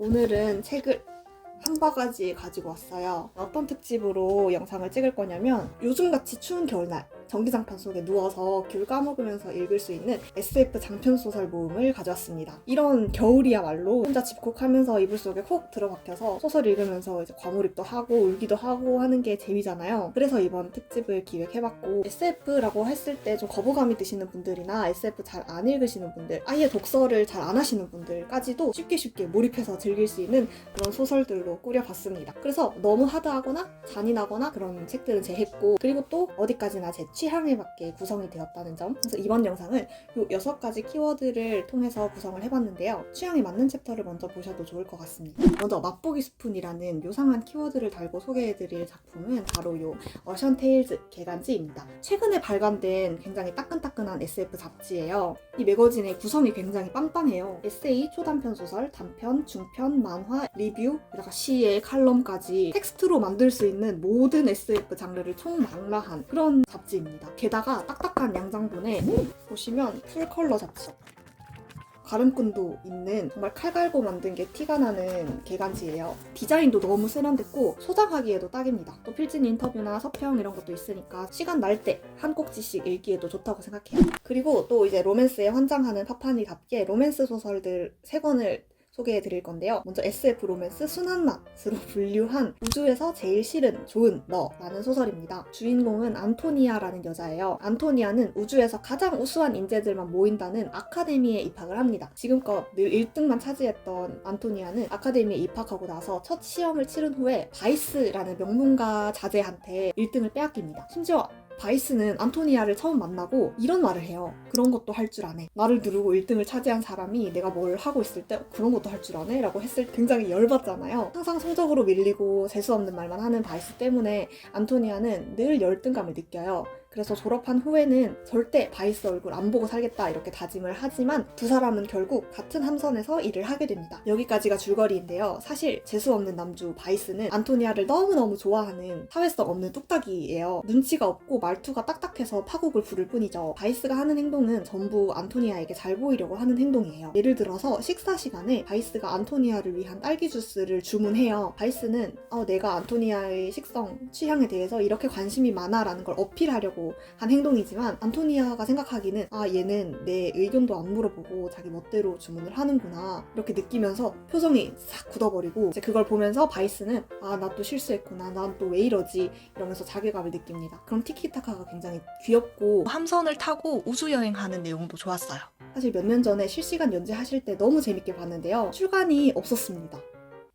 오늘은 책을 한 바가지 가지고 왔어요. 어떤 특집으로 영상을 찍을 거냐면 요즘같이 추운 겨울날 전기장판 속에 누워서 귤 까먹으면서 읽을 수 있는 SF 장편 소설 모음을 가져왔습니다. 이런 겨울이야말로 혼자 집콕하면서 이불 속에 콕 들어박혀서 소설 읽으면서 이제 과몰입도 하고 울기도 하고 하는 게 재미잖아요. 그래서 이번 특집을 기획해봤고 SF라고 했을 때 좀 거부감이 드시는 분들이나 SF 잘 안 읽으시는 분들, 아예 독서를 잘 안 하시는 분들까지도 쉽게 쉽게 몰입해서 즐길 수 있는 그런 소설들로 꾸려봤습니다. 그래서 너무 하드하거나 잔인하거나 그런 책들은 제했고 그리고 또 어디까지나 제 취향에 맞게 구성이 되었다는 점. 그래서 이번 영상은 이 여섯 가지 키워드를 통해서 구성을 해봤는데요. 취향에 맞는 챕터를 먼저 보셔도 좋을 것 같습니다. 먼저 맛보기 스푼이라는 요상한 키워드를 달고 소개해드릴 작품은 바로 요 어션 테일즈 개간지입니다. 최근에 발간된 굉장히 따끈따끈한 SF 잡지예요. 이 매거진의 구성이 굉장히 빵빵해요. 에세이, 초단편 소설, 단편, 중편, 만화, 리뷰, 게다가 시의 칼럼까지 텍스트로 만들 수 있는 모든 SF 장르를 총망라한 그런 잡지입니다. 게다가 딱딱한 양장본에 보시면 풀 컬러 잡지. 가름끈도 있는 정말 칼 갈고 만든 게 티가 나는 개간지예요. 디자인도 너무 세련됐고 소장하기에도 딱입니다. 또 필진 인터뷰나 서평 이런 것도 있으니까 시간 날 때 한 꼭지씩 읽기에도 좋다고 생각해요. 그리고 또 이제 로맨스에 환장하는 파파니답게 로맨스 소설들 세 권을 소개해 드릴 건데요. 먼저 SF 로맨스 순한 맛으로 분류한 우주에서 제일 싫은 좋은 너라는 소설입니다. 주인공은 안토니아라는 여자예요. 안토니아는 우주에서 가장 우수한 인재들만 모인다는 아카데미에 입학을 합니다. 지금껏 늘 1등만 차지했던 안토니아는 아카데미에 입학하고 나서 첫 시험을 치른 후에 바이스라는 명문가 자제한테 1등을 빼앗깁니다. 심지어 바이스는 안토니아를 처음 만나고 이런 말을 해요. 그런 것도 할 줄 아네. 나를 누르고 1등을 차지한 사람이 내가 뭘 하고 있을 때 그런 것도 할 줄 아네? 라고 했을 때 굉장히 열받잖아요. 항상 성적으로 밀리고 재수없는 말만 하는 바이스 때문에 안토니아는 늘 열등감을 느껴요. 그래서 졸업한 후에는 절대 바이스 얼굴 안 보고 살겠다 이렇게 다짐을 하지만 두 사람은 결국 같은 함선에서 일을 하게 됩니다. 여기까지가 줄거리인데요. 사실 재수 없는 남주 바이스는 안토니아를 너무너무 좋아하는 사회성 없는 뚝딱이에요. 눈치가 없고 말투가 딱딱해서 파국을 부를 뿐이죠. 바이스가 하는 행동은 전부 안토니아에게 잘 보이려고 하는 행동이에요. 예를 들어서 식사 시간에 바이스가 안토니아를 위한 딸기 주스를 주문해요. 바이스는 어, 내가 안토니아의 식성, 취향에 대해서 이렇게 관심이 많아라는 걸 어필하려고 한 행동이지만 안토니아가 생각하기는 아 얘는 내 의견도 안 물어보고 자기 멋대로 주문을 하는구나 이렇게 느끼면서 표정이 싹 굳어버리고 이제 그걸 보면서 바이스는 아 나 또 실수했구나 난 또 왜 이러지 이러면서 자괴감을 느낍니다. 그럼 티키타카가 굉장히 귀엽고 함선을 타고 우주 여행하는 내용도 좋았어요. 사실 몇 년 전에 실시간 연재하실 때 너무 재밌게 봤는데요. 출간이 없었습니다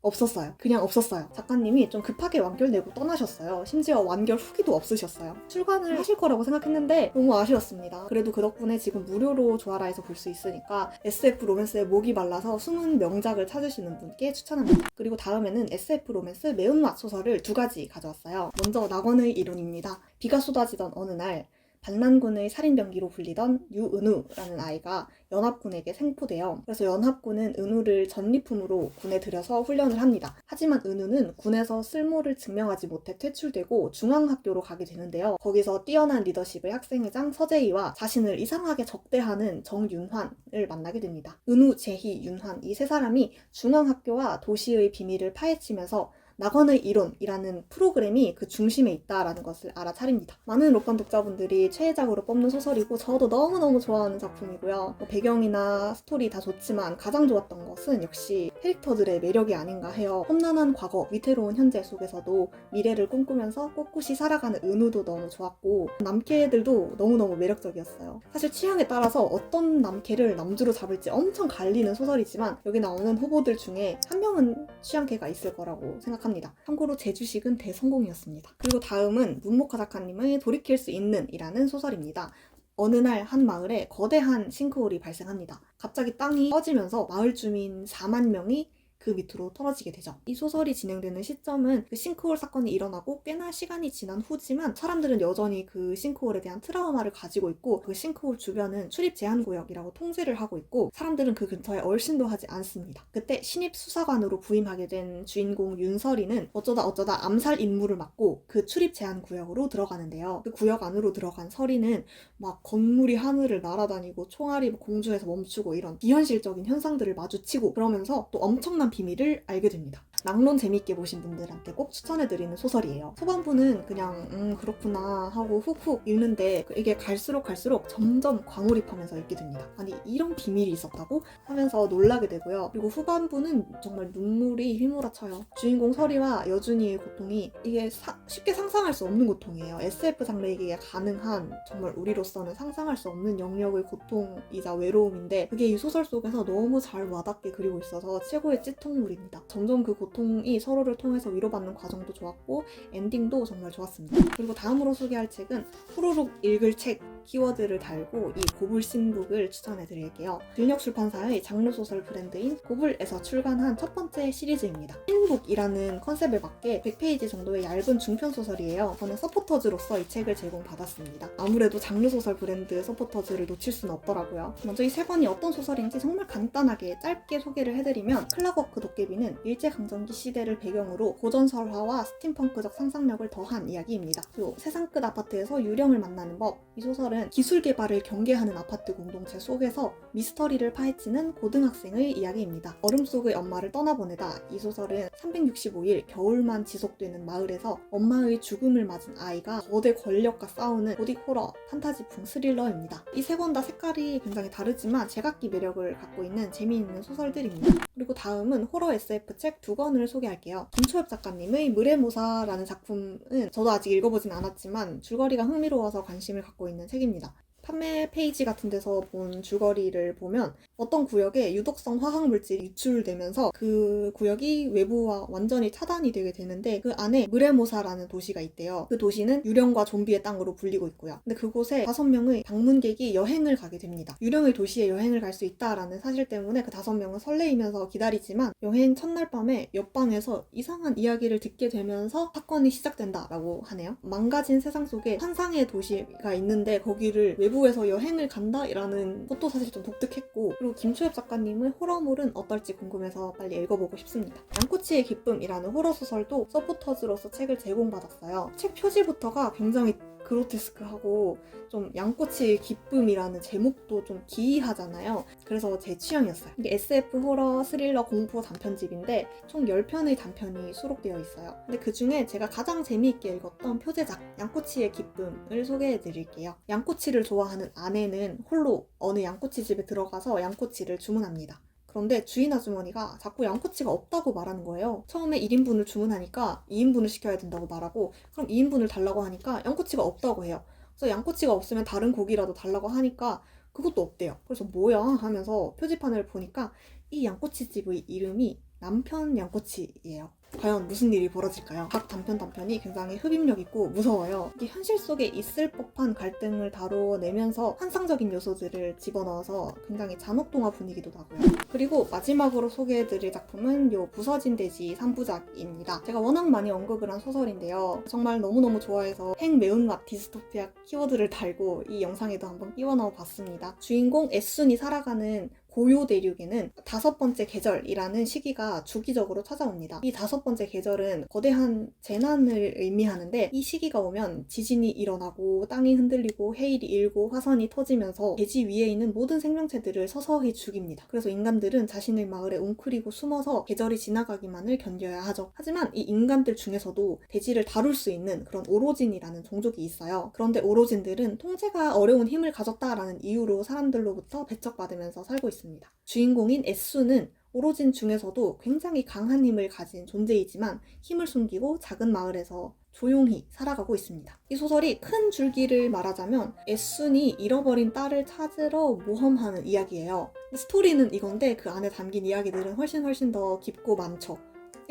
없었어요. 그냥 없었어요. 작가님이 좀 급하게 완결 내고 떠나셨어요. 심지어 완결 후기도 없으셨어요. 출간을 하실 거라고 생각했는데 너무 아쉬웠습니다. 그래도 그 덕분에 지금 무료로 조아라에서 볼 수 있으니까 SF 로맨스에 목이 말라서 숨은 명작을 찾으시는 분께 추천합니다. 그리고 다음에는 SF 로맨스 매운맛 소설을 두 가지 가져왔어요. 먼저 낙원의 이론입니다. 비가 쏟아지던 어느 날 반란군의 살인병기로 불리던 유은우라는 아이가 연합군에게 생포돼요. 그래서 연합군은 은우를 전리품으로 군에 들여서 훈련을 합니다. 하지만 은우는 군에서 쓸모를 증명하지 못해 퇴출되고 중앙학교로 가게 되는데요. 거기서 뛰어난 리더십의 학생회장 서재희와 자신을 이상하게 적대하는 정윤환을 만나게 됩니다. 은우, 재희, 윤환 이 세 사람이 중앙학교와 도시의 비밀을 파헤치면서 낙원의 이론이라는 프로그램이 그 중심에 있다라는 것을 알아차립니다. 많은 록반 독자분들이 최애작으로 뽑는 소설이고 저도 너무너무 좋아하는 작품이고요. 뭐 배경이나 스토리 다 좋지만 가장 좋았던 것은 역시 캐릭터들의 매력이 아닌가 해요. 험난한 과거, 위태로운 현재 속에서도 미래를 꿈꾸면서 꿋꿋이 살아가는 은우도 너무 좋았고 남캐들도 너무너무 매력적이었어요. 사실 취향에 따라서 어떤 남캐를 남주로 잡을지 엄청 갈리는 소설이지만 여기 나오는 후보들 중에 한 명은 취향캐가 있을 거라고 생각합니다. 참고로 제 주식은 대성공이었습니다. 그리고 다음은 문모카 작가님의 돌이킬 수 있는 이라는 소설입니다. 어느 날 한 마을에 거대한 싱크홀이 발생합니다. 갑자기 땅이 꺼지면서 마을 주민 4만 명이 그 밑으로 떨어지게 되죠. 이 소설이 진행되는 시점은 그 싱크홀 사건이 일어나고 꽤나 시간이 지난 후지만 사람들은 여전히 그 싱크홀에 대한 트라우마를 가지고 있고 그 싱크홀 주변은 출입 제한 구역이라고 통제를 하고 있고 사람들은 그 근처에 얼씬도 하지 않습니다. 그때 신입 수사관으로 부임하게 된 주인공 윤설이는 어쩌다 어쩌다 암살 임무를 맡고 그 출입 제한 구역으로 들어가는데요. 그 구역 안으로 들어간 설이는 막 건물이 하늘을 날아다니고 총알이 공중에서 멈추고 이런 비현실적인 현상들을 마주치고 그러면서 또 엄청난 비밀을 알게 됩니다. 낭론 재밌게 보신 분들한테 꼭 추천해드리는 소설이에요. 초반부는 그냥 음 그렇구나 하고 훅훅 읽는데 이게 갈수록 갈수록 점점 과몰입하면서 읽게 됩니다. 아니 이런 비밀이 있었다고 하면서 놀라게 되고요. 그리고 후반부는 정말 눈물이 휘몰아쳐요. 주인공 설이와 여준이의 고통이 이게 사- 쉽게 상상할 수 없는 고통이에요. SF 장르에게 가능한 정말 우리로서는 상상할 수 없는 영역의 고통이자 외로움인데 그게 이 소설 속에서 너무 잘 와닿게 그리고 있어서 최고의 찌통물입니다. 점점 그 고통 이 서로를 통해서 위로받는 과정도 좋았고 엔딩도 정말 좋았습니다. 그리고 다음으로 소개할 책은 후루룩 읽을 책 키워드를 달고 이 고불 신북을 추천해 드릴게요. 들녘 출판사의 장르 소설 브랜드인 고불에서 출간한 첫 번째 시리즈입니다. 신북이라는 컨셉에 맞게 100페이지 정도의 얇은 중편 소설이에요. 저는 서포터즈로서 이 책을 제공받았습니다. 아무래도 장르 소설 브랜드 서포터즈를 놓칠 수는 없더라고요. 먼저 이 세 권이 어떤 소설인지 정말 간단하게 짧게 소개를 해드리면 클락워크 도깨비는 일제강점기 시대를 배경으로 고전설화와 스팀펑크적 상상력을 더한 이야기입니다. 그리고 세상 끝 아파트에서 유령을 만나는 법. 이 소설은 기술 개발을 경계하는 아파트 공동체 속에서 미스터리를 파헤치는 고등학생의 이야기입니다. 얼음 속의 엄마를 떠나보내다 이 소설은 365일 겨울만 지속되는 마을에서 엄마의 죽음을 맞은 아이가 거대 권력과 싸우는 호러, 판타지풍 스릴러입니다. 이 세 권 다 색깔이 굉장히 다르지만 제각기 매력을 갖고 있는 재미있는 소설들입니다. 그리고 다음은 호러 SF 책 두 권을 소개할게요. 김초엽 작가님의 물의 모사라는 작품은 저도 아직 읽어보진 않았지만 줄거리가 흥미로워서 관심을 갖고 있는 책 입니다. 판매 페이지 같은 데서 본 줄거리를 보면 어떤 구역에 유독성 화학 물질이 유출되면서 그 구역이 외부와 완전히 차단이 되게 되는데 그 안에 무레모사라는 도시가 있대요. 그 도시는 유령과 좀비의 땅으로 불리고 있고요. 근데 그곳에 다섯 명의 방문객이 여행을 가게 됩니다. 유령의 도시에 여행을 갈 수 있다라는 사실 때문에 그 다섯 명은 설레이면서 기다리지만 여행 첫날 밤에 옆방에서 이상한 이야기를 듣게 되면서 사건이 시작된다라고 하네요. 망가진 세상 속에 환상의 도시가 있는데 거기를 외부 에서 여행을 간다라는 것도 사실 좀 독특했고 그리고 김초엽 작가님의 호러물은 어떨지 궁금해서 빨리 읽어보고 싶습니다. 양꼬치의 기쁨이라는 호러 소설도 서포터즈로서 책을 제공받았어요. 책 표지부터가 굉장히 그로테스크하고 좀 양꼬치의 기쁨이라는 제목도 좀 기이하잖아요. 그래서 제 취향이었어요. 이게 SF 호러 스릴러 공포 단편집인데 총 10편의 단편이 수록되어 있어요. 근데 그 중에 제가 가장 재미있게 읽었던 표제작 양꼬치의 기쁨을 소개해 드릴게요. 양꼬치를 좋아하는 아내는 홀로 어느 양꼬치 집에 들어가서 양꼬치를 주문합니다. 그런데 주인 아주머니가 자꾸 양꼬치가 없다고 말하는 거예요. 처음에 1인분을 주문하니까 2인분을 시켜야 된다고 말하고 그럼 2인분을 달라고 하니까 양꼬치가 없다고 해요. 그래서 양꼬치가 없으면 다른 고기라도 달라고 하니까 그것도 없대요. 그래서 뭐야 하면서 표지판을 보니까 이 양꼬치집의 이름이 남편 양꼬치예요. 과연 무슨 일이 벌어질까요? 각 단편 단편이 굉장히 흡입력 있고 무서워요. 이게 현실 속에 있을 법한 갈등을 다뤄내면서 환상적인 요소들을 집어넣어서 굉장히 잔혹동화 분위기도 나고요. 그리고 마지막으로 소개해드릴 작품은 요 부서진 돼지 3부작입니다. 제가 워낙 많이 언급을 한 소설인데요. 정말 너무너무 좋아해서 핵 매운맛 디스토피아 키워드를 달고 이 영상에도 한번 끼워 넣어 봤습니다. 주인공 애순이 살아가는 고요 대륙에는 다섯 번째 계절이라는 시기가 주기적으로 찾아옵니다. 이 다섯 번째 계절은 거대한 재난을 의미하는데 이 시기가 오면 지진이 일어나고 땅이 흔들리고 해일이 일고 화산이 터지면서 대지 위에 있는 모든 생명체들을 서서히 죽입니다. 그래서 인간들은 자신의 마을에 웅크리고 숨어서 계절이 지나가기만을 견뎌야 하죠. 하지만 이 인간들 중에서도 대지를 다룰 수 있는 그런 오로진이라는 종족이 있어요. 그런데 오로진들은 통제가 어려운 힘을 가졌다라는 이유로 사람들로부터 배척받으면서 살고 있습니다. 주인공인 에수는 오로진 중에서도 굉장히 강한 힘을 가진 존재이지만 힘을 숨기고 작은 마을에서 조용히 살아가고 있습니다. 이 소설이 큰 줄기를 말하자면 에순이 잃어버린 딸을 찾으러 모험하는 이야기예요. 스토리는 이건데 그 안에 담긴 이야기들은 훨씬 훨씬 더 깊고 많죠.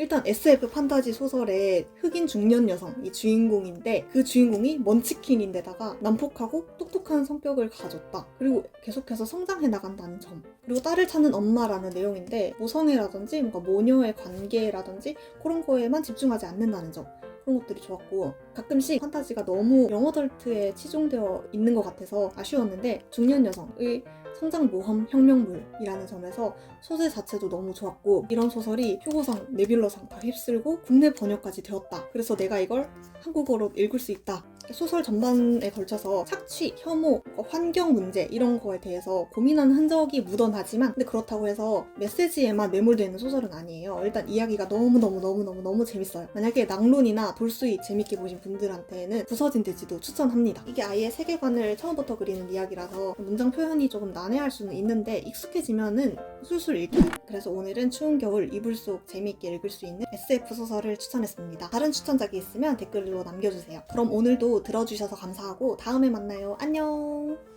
일단 SF 판타지 소설의 흑인 중년 여성 이 주인공인데 그 주인공이 먼치킨인데다가 난폭하고 똑똑한 성격을 가졌다. 그리고 계속해서 성장해 나간다는 점. 그리고 딸을 찾는 엄마라는 내용인데 모성애라든지 뭔가 모녀의 관계라든지 그런 거에만 집중하지 않는다는 점. 그런 것들이 좋았고 가끔씩 판타지가 너무 영어덜트에 치중되어 있는 것 같아서 아쉬웠는데 중년 여성의 성장 모험 혁명물이라는 점에서 소재 자체도 너무 좋았고 이런 소설이 표고상, 네뷸러상 다 휩쓸고 국내 번역까지 되었다. 그래서 내가 이걸 한국어로 읽을 수 있다. 소설 전반에 걸쳐서 착취, 혐오, 뭐 환경 문제 이런 거에 대해서 고민하는 흔적이 묻어나지만 근데 그렇다고 해서 메시지에만 매몰되어 있는 소설은 아니에요. 일단 이야기가 너무너무너무너무너무 재밌어요. 만약에 낭론이나 돌수이 재밌게 보신 분들한테는 부서진 돼지도 추천합니다. 이게 아예 세계관을 처음부터 그리는 이야기라서 문장 표현이 조금 난해할 수는 있는데 익숙해지면은 술술 읽혀요. 그래서 오늘은 추운 겨울 이불 속 재미있게 읽을 수 있는 SF 소설을 추천했습니다. 다른 추천작이 있으면 댓글로 남겨주세요. 그럼 오늘도 들어주셔서 감사하고 다음에 만나요. 안녕!